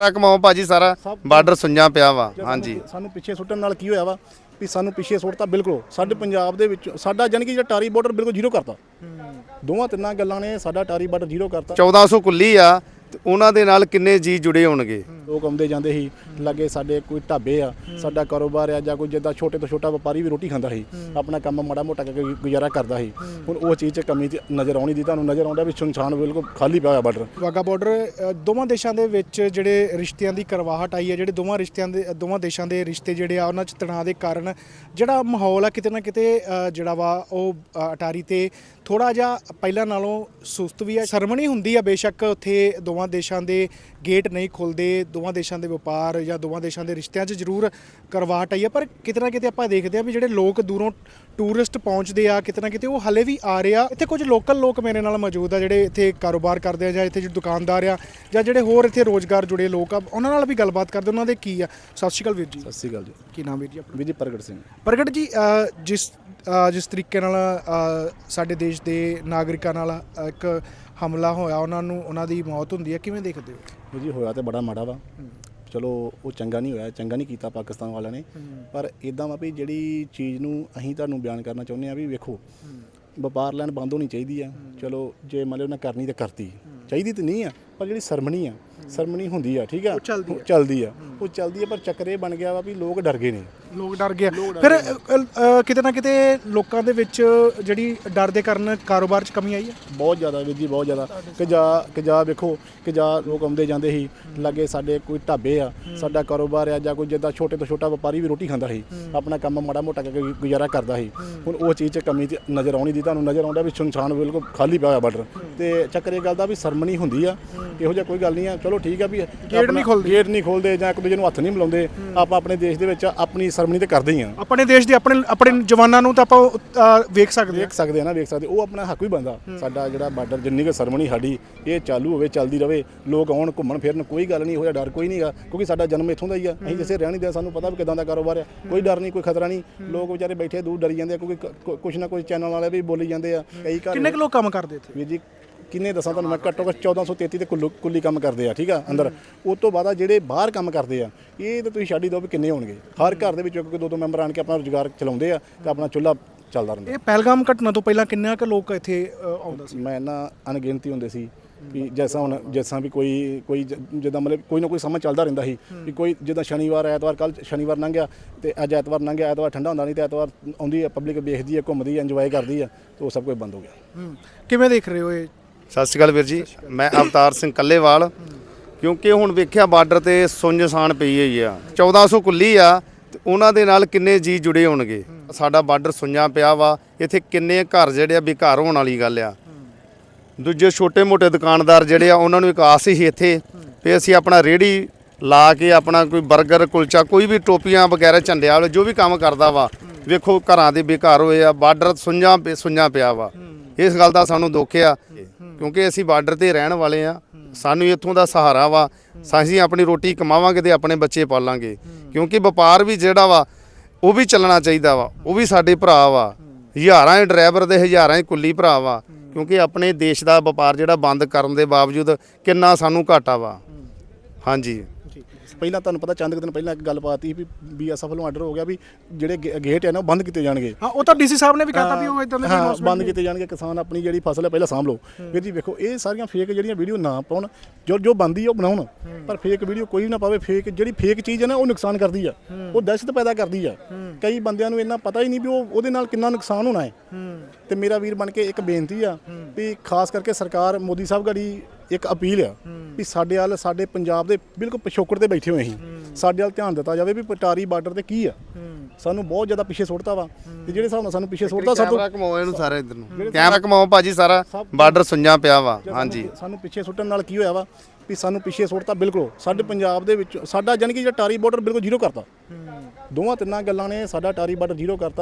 ਕਮਾਓ ਭਾਜੀ ਸਾਰਾ ਬਾਰਡਰ ਸੁੰਝਾ ਪਿਆ ਵਾ। ਹਾਂਜੀ। ਸਾਨੂੰ ਪਿੱਛੇ ਸੁੱਟਣ ਨਾਲ ਕੀ ਹੋਇਆ ਵਾ ਵੀ ਸਾਨੂੰ ਪਿੱਛੇ ਸੁੱਟਤਾ ਬਿਲਕੁਲ। ਸਾਡੇ ਪੰਜਾਬ ਦੇ ਵਿੱਚ ਸਾਡਾ ਜਾਣੀ ਕਿ ਜਿਹੜਾ ਟਾਰੀ ਬਾਰਡਰ ਬਿਲਕੁਲ ਜ਼ੀਰੋ ਕਰਤਾ। ਦੋਵਾਂ ਤਿੰਨਾਂ ਗੱਲਾਂ ਨੇ ਸਾਡਾ ਟਾਰੀ ਬਾਰਡਰ ਜ਼ੀਰੋ ਕਰਤਾ। 1400 ਕੁੱਲੀ ਆ। ਤੇ ਉਹਨਾਂ ਦੇ ਨਾਲ ਕਿੰਨੇ ਜੀ ਜੁੜੇ ਹੋਣਗੇ? ਲੋਕ ਆਉਂਦੇ ਜਾਂਦੇ ਸੀ ਲੱਗੇ ਸਾਡੇ ਕੋਈ ਢਾਬੇ ਆ ਸਾਡਾ ਕਾਰੋਬਾਰ ਆ ਜਾਂ ਕੋਈ ਜਿੱਦਾਂ ਛੋਟੇ ਤੋਂ ਛੋਟਾ ਵਪਾਰੀ ਵੀ ਰੋਟੀ ਖਾਂਦਾ ਸੀ ਆਪਣਾ ਕੰਮ ਮਾੜਾ ਮੋਟਾ ਕਰਕੇ ਗੁਜ਼ਾਰਾ ਕਰਦਾ ਸੀ। ਹੁਣ ਉਹ ਚੀਜ਼ 'ਚ ਕਮੀ ਨਜ਼ਰ ਆਉਣੀ ਦੀ ਤੁਹਾਨੂੰ ਨਜ਼ਰ ਆਉਂਦਾ ਵੀ ਸੁਨਸਾਨ ਬਿਲਕੁਲ ਖਾਲੀ ਪਿਆ ਹੋਇਆ ਬਾਰਡਰ ਵਾਗਾ ਬਾਰਡਰ ਦੋਵਾਂ ਦੇਸ਼ਾਂ ਦੇ ਵਿੱਚ ਜਿਹੜੇ ਰਿਸ਼ਤਿਆਂ ਦੀ ਕਰਵਾਹਟ ਆਈ ਹੈ ਜਿਹੜੇ ਦੋਵਾਂ ਰਿਸ਼ਤਿਆਂ ਦੇ ਦੋਵਾਂ ਦੇਸ਼ਾਂ ਦੇ ਰਿਸ਼ਤੇ ਜਿਹੜੇ ਆ ਉਹਨਾਂ 'ਚ ਤਣਾਅ ਦੇ ਕਾਰਨ ਜਿਹੜਾ ਮਾਹੌਲ ਆ ਕਿਤੇ ਨਾ ਕਿਤੇ ਜਿਹੜਾ ਵਾ ਉਹ ਅਟਾਰੀ ਤੇ ਥੋੜਾ ਜਿਹਾ ਪਹਿਲਾਂ ਨਾਲੋਂ ਸੁਸਤ ਵੀ ਆ। ਸਰਮਣੀ ਹੁੰਦੀ ਆ ਬੇਸ਼ੱਕ ਉੱਥੇ ਦੋਵਾਂ ਦੇਸ਼ਾਂ ਦੇ ਗੇਟ ਨਹੀਂ ਖੁੱਲਦੇ ਦੋਵਾਂ ਦੇਸ਼ਾਂ ਦੇ ਵਪਾਰ ਜਾਂ ਦੋਵਾਂ ਦੇਸ਼ਾਂ ਦੇ ਰਿਸ਼ਤਿਆਂ 'ਚ ਜ਼ਰੂਰ ਕਰਵਾਹਟ ਆਈ ਆ ਪਰ ਕਿਤੇ ਨਾ ਕਿਤੇ ਆਪਾਂ ਦੇਖਦੇ ਆ ਵੀ ਜਿਹੜੇ ਲੋਕ ਦੂਰੋਂ ਟੂਰਿਸਟ ਪਹੁੰਚਦੇ ਆ ਕਿਤੇ ਨਾ ਕਿਤੇ ਉਹ ਹਲੇ ਵੀ ਆ ਰਹੇ ਆ। ਇੱਥੇ ਕੁਝ ਲੋਕਲ ਲੋਕ ਮੇਰੇ ਨਾਲ ਮੌਜੂਦ ਆ ਜਿਹੜੇ ਇੱਥੇ ਕਾਰੋਬਾਰ ਕਰਦੇ ਆ ਜਾਂ ਇੱਥੇ ਜਿਹੜੇ ਦੁਕਾਨਦਾਰ ਆ ਜਾਂ ਜਿਹੜੇ ਹੋਰ ਇੱਥੇ ਰੋਜ਼ਗਾਰ ਜੁੜੇ ਲੋਕ ਆ ਉਹਨਾਂ ਨਾਲ ਵੀ ਗੱਲਬਾਤ ਕਰਦੇ ਉਹਨਾਂ ਦੇ ਕੀ ਆ? ਸਤਿ ਸ਼੍ਰੀ ਅਕਾਲ ਵੀਰ ਜੀ। ਸਤਿ ਸ਼੍ਰੀ ਅਕਾਲ ਜੀ। ਕੀ ਨਾਮ ਵੀਰ ਜੀ ਆਪਣਾ? ਵੀਰ ਜੀ ਪ੍ਰਗਟ ਸਿੰਘ। ਪ੍ਰਗਟ ਜੀ ਜਿਸ ਜਿਸ ਤਰੀਕੇ ਨਾਲ ਸਾਡੇ ਦੇਸ਼ ਦੇ ਨਾਗਰਿਕਾਂ ਨਾਲ ਇੱਕ ਹਮਲਾ ਹੋਇਆ ਉਹਨਾਂ ਨੂੰ ਉਹਨਾਂ ਦੀ ਮੌਤ ਹੁੰਦੀ ਹੈ ਕਿਵੇਂ ਦੇਖਦੇ ਹੋ? ਵੀਰ ਜੀ ਹੋਇਆ ਤੇ ਬੜਾ ਮਾੜਾ ਵਾ। ਚਲੋ ਉਹ ਚੰਗਾ ਨਹੀਂ ਹੋਇਆ ਚੰਗਾ ਨਹੀਂ ਕੀਤਾ ਪਾਕਿਸਤਾਨ ਵਾਲਿਆਂ ਨੇ। ਪਰ ਇਦਾਂ ਵਾ ਵੀ ਜਿਹੜੀ ਚੀਜ਼ ਨੂੰ ਅਸੀਂ ਤੁਹਾਨੂੰ ਬਿਆਨ ਕਰਨਾ ਚਾਹੁੰਦੇ ਆ ਵੀ ਵੇਖੋ ਵਪਾਰ ਲੈਣ ਬੰਦ ਹੋਣੀ ਚਾਹੀਦੀ ਆ। ਚਲੋ ਜੇ ਮੰਨ ਲਓ ਉਹਨਾਂ ਕਰਨੀ ਤਾਂ ਕਰਤੀ। ਚਾਹੀਦੀ ਤਾਂ ਨਹੀਂ ਆ ਪਰ ਜਿਹੜੀ ਸਰਮਣੀ ਆ ਸਰਮਣੀ ਹੁੰਦੀ ਆ ਠੀਕ ਆ? ਉਹ ਚੱਲਦੀ ਆ। ਚੱਲਦੀ ਆ। ਉਹ ਚੱਲਦੀ ਆ ਪਰ ਚੱਕਰ ਇਹ ਬਣ ਗਿਆ ਵਾ ਵੀ ਲੋਕ ਡਰ ਗਏ ਨੇ। ਲੋਕ ਡਰ ਗਏ ਫਿਰ ਅ, ਅ, ਕਿਤੇ ਨਾ ਕਿਤੇ ਲੋਕਾਂ ਦੇ ਵਿੱਚ ਜਿਹੜੀ ਡਰ ਦੇ ਕਾਰਨ ਕਾਰੋਬਾਰ 'ਚ ਕਮੀ ਆਈ ਹੈ ਬਹੁਤ ਜ਼ਿਆਦਾ ਵੀਰ ਜੀ ਬਹੁਤ ਜ਼ਿਆਦਾ। ਕਿ ਜਾ ਕਿ ਜਾ ਵੇਖੋ ਕਿ ਜਾ ਲੋਕ ਆਉਂਦੇ ਜਾਂਦੇ ਸੀ ਲੱਗੇ ਸਾਡੇ ਕੋਈ ਢਾਬੇ ਆ ਸਾਡਾ ਕਾਰੋਬਾਰ ਆ ਜਾਂ ਕੋਈ ਜਿੱਦਾਂ ਛੋਟੇ ਤੋਂ ਛੋਟਾ ਵਪਾਰੀ ਵੀ ਰੋਟੀ ਖਾਂਦਾ ਸੀ ਆਪਣਾ ਕੰਮ ਮਾੜਾ ਮੋਟਾ ਕਰਕੇ ਗੁਜ਼ਾਰਾ ਕਰਦਾ ਸੀ। ਹੁਣ ਉਹ ਚੀਜ਼ 'ਚ ਕਮੀ ਤੇ ਨਜ਼ਰ ਆਉਣੀ ਦੀ ਤੁਹਾਨੂੰ ਨਜ਼ਰ ਆਉਂਦਾ ਵੀ ਸੁਨਸਾਨ ਬਿਲਕੁਲ ਖਾਲੀ ਪਿਆ ਹੋਇਆ ਬਾਰਡਰ ਤੇ ਚੱਕਰ ਇਹ ਗੱਲ ਦਾ ਵੀ ਸਰਮਣੀ ਹੁੰਦੀ ਆ ਇਹੋ ਜਿਹਾ ਕੋਈ ਗੱਲ ਨਹੀਂ ਆ। ਚਲੋ ਠੀਕ ਆ ਵੀ ਗੇਟ ਨਹੀਂ ਖੁੱਲਦੇ। ਗੇਟ ਨਹੀਂ ਖੋਲਦੇ ਜਾਂ ਇੱਕ ਦੂਜੇ ਨੂੰ ਹੱਥ ਨਹੀਂ ਮਿਲਾਉਂਦੇ। ਆਪਾਂ ਆਪਣੇ ਦੇਸ਼ ਦੇ ਵਿੱਚ ਆਪਣੀ ਸਰਮਣੀ ਤੇ ਕਰਦੇ ਹੀ ਆ। ਆਪਣੇ ਦੇਸ਼ ਦੇ ਆਪਣੇ ਆਪਣੇ ਜਵਾਨਾਂ ਨੂੰ ਤਾਂ ਆਪਾਂ ਵੇਖ ਸਕਦੇ ਹਾਂ। ਵੇਖ ਸਕਦੇ ਆ ਨਾ ਵੇਖ ਸਕਦੇ ਉਹ ਆਪਣਾ ਹੱਕ ਵੀ ਬੰਦਾ ਸਾਡਾ ਜਿਹੜਾ ਬਾਰਡਰ ਜਿੰਨੀ ਕੁ ਸਰਮਣੀ ਸਾਡੀ ਇਹ ਚਾਲੂ ਹੋਵੇ ਚੱਲਦੀ ਰਵੇ ਲੋਕ ਆਉਣ ਘੁੰਮਣ ਫਿਰਨ ਕੋਈ ਗੱਲ ਨਹੀਂ ਹੋਇਆ ਡਰ ਕੋਈ ਨਹੀਂਗਾ ਕਿਉਂਕਿ ਸਾਡਾ ਜਨਮ ਇੱਥੋਂ ਦਾ ਹੀ ਆ। ਅਸੀਂ ਜਿਸੇ ਰਹਿਣੀ ਦੇ ਸਾਨੂੰ ਪਤਾ ਵੀ ਕਿਦਾਂ ਦਾ ਕਾਰੋਬਾਰ ਆ। ਕੋਈ ਡਰ ਨਹੀਂ ਕੋਈ ਖਤਰਾ ਨਹੀਂ। ਲੋਕ ਵਿਚਾਰੇ ਬੈਠੇ ਦੂਰ ਡਰੀ ਜਾਂਦੇ ਆ ਕਿਉਂਕਿ ਕ- ਕੁ- ਕੁਛ ਨਾ ਕੁਛ ਚੈਨਲ ਵਾਲੇ ਵੀ ਬੋਲੀ ਜਾਂਦੇ ਆ। ਕਈ ਘਰ ਕਿੰਨੇ ਕੁ ਲੋਕ ਕੰਮ ਕਰਦੇ ਇੱਥੇ? ਵੀਰ ਜੀ ਕਿੰਨੇ ਦੱਸਾਂ ਤੁਹਾਨੂੰ ਮੈਂ ਘੱਟੋ ਘੱਟ 1433 ਤੇ ਕੁੱਲੂ- ਕੁੱਲੀ ਕੰਮ ਕਰਦੇ ਆ ਠੀਕ ਆ ਅੰਦਰ। ਉਸ ਤੋਂ ਬਾਅਦ ਆ ਜਿਹੜੇ ਬਾਹਰ ਕੰਮ ਕਰਦੇ ਆ ਇਹ ਤਾਂ ਤੁਸੀਂ ਛੱਡ ਹੀ ਦਿਓ ਵੀ ਕਿੰਨੇ ਹੋਣਗੇ। ਹਰ ਘਰ ਦੇ ਵਿੱਚ ਇੱਕ ਦੋ ਦੋ ਮੈਂਬਰ ਆਣ ਕੇ ਆਪਣਾ ਰੁਜ਼ਗਾਰ ਚਲਾਉਂਦੇ ਆ ਤੇ ਆਪਣਾ ਚੁੱਲ੍ਹਾ ਚੱਲਦਾ ਰਹਿੰਦਾ। ਇਹ ਪਹਿਲਗਾਮ ਘਟਨਾ ਤੋਂ ਪਹਿਲਾਂ ਕਿੰਨਾ ਕੁ ਲੋਕ ਇੱਥੇ ਆਉਂਦਾ ਸੀ? ਮੈਂ ਨਾ ਅਣਗਿਣਤੀ ਹੁੰਦੇ ਸੀ ਵੀ ਜੈਸਾ ਹੁਣ ਜੈਸਾ ਵੀ ਕੋਈ ਕੋਈ ਜਿੱਦਾਂ ਮਤਲਬ ਕੋਈ ਨਾ ਕੋਈ ਸਮਾਂ ਚੱਲਦਾ ਰਹਿੰਦਾ ਸੀ ਵੀ ਕੋਈ ਜਿੱਦਾਂ ਸ਼ਨੀਵਾਰ ਐਤਵਾਰ ਕੱਲ ਸ਼ਨੀਵਾਰ ਲੰਘ ਗਿਆ ਤੇ ਅੱਜ ਐਤਵਾਰ ਲੰਘ ਗਿਆ ਐਤਵਾਰ ਠੰਡਾ ਹੁੰਦਾ ਨਹੀਂ ਤੇ ਐਤਵਾਰ ਆਉਂਦੀ ਹੈ ਪਬਲਿਕ ਵੇਖਦੀ ਹੈ ਘੁੰਮਦੀ ਹੈ ਇੰਜੋਏ ਕਰਦੀ ਹੈ ਤੇ ਉਹ ਸਭ ਕੁਝ ਬੰਦ ਹੋ ਗਿਆ। ਕਿਵੇਂ ਦੇਖ ਰਹੇ ਹੋ ਇਹ ਸਤਿ ਸ਼੍ਰੀ ਅਕਾਲ ਵੀਰ ਜੀ। ਮੈਂ ਅਵਤਾਰ ਸਿੰਘ ਕੱਲੇਵਾਲ। ਕਿਉਂਕਿ ਹੁਣ ਵੇਖਿਆ ਬਾਰਡਰ ਤੇ ਸੁੰਨਸਾਨ ਪਈ ਹੋਈ ਆ। 1400 ਕੁੱਲੀ ਆ ਤੇ ਉਹਨਾਂ ਦੇ ਨਾਲ ਕਿੰਨੇ ਜੀ ਜੁੜੇ ਹੋਣਗੇ? ਸਾਡਾ ਬਾਰਡਰ ਸੁੰਝਾ ਪਿਆ ਵਾ। ਇੱਥੇ ਕਿੰਨੇ ਘਰ ਜਿਹੜੇ ਆ ਬੇਘਰ ਹੋਣ ਵਾਲੀ ਗੱਲ ਆ। ਦੂਜੇ ਛੋਟੇ-ਮੋਟੇ ਦੁਕਾਨਦਾਰ ਜਿਹੜੇ ਆ, ਉਹਨਾਂ ਨੂੰ ਇੱਕ ਆਸ ਹੀ ਇੱਥੇ ਵੀ ਅਸੀਂ ਆਪਣਾ ਰੇੜੀ ਲਾ ਕੇ ਆਪਣਾ ਕੋਈ 버ਗਰ ਕੁਲਚਾ, ਕੋਈ ਵੀ ਟੋਪੀਆਂ ਵਗੈਰਾ ਝੰਡਿਆਂ ਵਾਲੇ ਜੋ ਵੀ ਕੰਮ ਕਰਦਾ ਵਾ, ਵੇਖੋ ਘਰਾਂ ਦੇ ਬੇਕਾਰ ਹੋਏ ਆ। ਬਾਰਡਰ ਸੁੰਝਾ ਪਿ- ਸੁੰਝਾ ਪਿਆ ਵਾ। ਇਸ ਗੱਲ ਦਾ ਸਾਨੂੰ ਦੁੱਖ ਆ। ਕਿਉਂਕਿ ਅਸੀਂ ਬਾਰਡਰ ਤੇ ਰਹਿਣ ਵਾਲੇ ਆ। ਸਾਨੂੰ ਇੱਥੋਂ ਦਾ ਸਹਾਰਾ ਵਾ। ਅਸੀਂ ਆਪਣੀ ਰੋਟੀ ਕਮਾਵਾਂਗੇ ਤੇ ਆਪਣੇ ਬੱਚੇ ਪਾਲਾਂਗੇ। ਕਿਉਂਕਿ ਵਪਾਰ ਵੀ ਜਿਹੜਾ ਵਾ ਉਹ ਵੀ ਚੱਲਣਾ ਚਾਹੀਦਾ ਵਾ। ਉਹ ਵੀ ਸਾਡੇ ਭਰਾ ਵਾ। ਹਜ਼ਾਰਾਂ ਹੀ ਡਰਾਈਵਰ ਦੇ ਹਜ਼ਾਰਾਂ ਹੀ ਕੁੱਲੀ ਭਰਾ ਵਾ। ਕਿਉਂਕਿ ਆਪਣੇ ਦੇਸ਼ ਦਾ ਵਪਾਰ ਜਿਹੜਾ ਬੰਦ ਕਰਨ ਦੇ ਬਾਵਜੂਦ ਕਿੰਨਾ ਸਾਨੂੰ ਘਾਟਾ ਵਾ। ਹਾਂਜੀ। ਪਹਿਲਾਂ ਤੁਹਾਨੂੰ ਪਤਾ ਚੰਦ ਕੁ ਦਿਨ ਪਹਿਲਾਂ ਇੱਕ ਗੱਲ ਪਾਤੀ ਵੀ ਬੀਐਸਐਫ ਵੱਲੋਂ ਆਰਡਰ ਹੋ ਗਿਆ ਵੀ ਜਿਹੜੇ ਗੇ- ਗੇਟ ਹੈ ਨਾ ਉਹ ਬੰਦ ਕੀਤੇ ਜਾਣਗੇ। ਹਾਂ ਉਹ ਤਾਂ ਡੀਸੀ ਸਾਹਿਬ ਨੇ ਵੀ ਕਹਤਾ ਵੀ ਉਹ ਇਦਾਂ ਦੇ ਹਾਂ ਬੰਦ ਕੀਤੇ ਜਾਣਗੇ ਕਿਸਾਨ ਆਪਣੀ ਜਿਹੜੀ ਫਸਲ ਹੈ ਪਹਿਲਾਂ ਸਾਂਭ ਲਓ। ਵੀਰ ਜੀ ਵੇਖੋ ਇਹ ਸਾਰੀਆਂ ਫੇਕ ਜਿਹੜੀਆਂ ਵੀਡੀਓ ਨਾ ਪਾਉਣ ਜੋ ਜੋ ਬੰਦੀ ਉਹ ਬਣਾਉਣ। ਪਰ ਫੇਕ ਵੀਡੀਓ ਕੋਈ ਵੀ ਨਾ ਪਾਵੇ ਫੇਕ ਜਿਹੜੀ ਫੇਕ ਚੀਜ਼ ਹੈ ਨਾ ਉਹ ਨੁਕਸਾਨ ਕਰਦੀ ਆ। ਉਹ ਦਹਿਸ਼ਤ ਪੈਦਾ ਕਰਦੀ ਆ। ਕਈ ਬੰਦਿਆਂ ਨੂੰ ਇੰਨਾ ਪਤਾ ਹੀ ਨਹੀਂ ਵੀ ਉਹ ਉਹਦੇ ਨਾਲ ਕਿੰਨਾ ਨੁਕਸਾਨ ਹੋਣਾ ਹੈ। ਤੇ ਮੇਰਾ ਵੀਰ ਬਣ ਕੇ ਇੱਕ ਬੇਨਤੀ ਆ ਵੀ ਖਾਸ ਕਰਕੇ ਸਰਕਾਰ ਮੋਦੀ ਸਾਹਿਬ ਗੜੀ ਇੱਕ ਅਪੀਲ ਆ ਵੀ ਸਾਡੇ ਵੱਲ ਸਾਡੇ ਪੰਜਾਬ ਦੇ ਬਿਲਕੁਲ ਪਿਛੋਕੜ ਤੇ ਬੈਠੇ ਹੋਏ ਅਸੀਂ। ਸਾਡੇ ਵੱਲ ਧਿਆਨ ਦਿੱਤਾ ਜਾਵੇ ਵੀ ਪਟਾਰੀ ਬਾਰਡਰ ਤੇ ਕੀ ਆ। ਸਾਨੂੰ ਬਹੁਤ ਜ਼ਿਆਦਾ ਪਿੱਛੇ ਸੁੱਟਤਾ ਵਾ। ਤੇ ਜਿਹੜੇ ਹਿਸਾਬ ਨਾਲ ਸਾਨੂੰ ਪਿੱਛੇ ਸੁੱਟਤਾ ਸਾਡੇ ਤੋਂ ਕੈਮਰਾ ਕਮਾਓ ਇਹਨੂੰ ਸਾਰੇ ਇਧਰ ਨੂੰ। ਕੈਮਰਾ ਕਮਾਓ ਭਾਜੀ ਸਾਰਾ ਬਾਰਡਰ ਸੁੰਝਾ ਪਿਆ ਵਾ। ਹਾਂਜੀ। ਸਾਨੂੰ ਪਿੱਛੇ ਸੁੱਟਣ ਨਾਲ ਕੀ ਹੋਇਆ ਵਾ ਵੀ ਸਾਨੂੰ ਪਿੱਛੇ ਸੁੱਟਤਾ ਬਿਲਕੁਲ। ਸਾਡੇ ਪੰਜਾਬ ਦੇ ਵਿੱਚ ਸਾਡਾ ਜਾਣੀ ਕਿ ਜਿਹੜਾ ਟਾਰੀ ਬਾਰਡਰ ਬਿਲਕੁਲ ਜ਼ੀਰੋ ਕਰਤਾ। ਦੋਵਾਂ ਤਿੰਨਾਂ ਗੱਲਾਂ ਨੇ ਸਾਡਾ ਟਾਰੀ ਬਾਰਡਰ ਜ਼ੀਰੋ ਕਰਤਾ।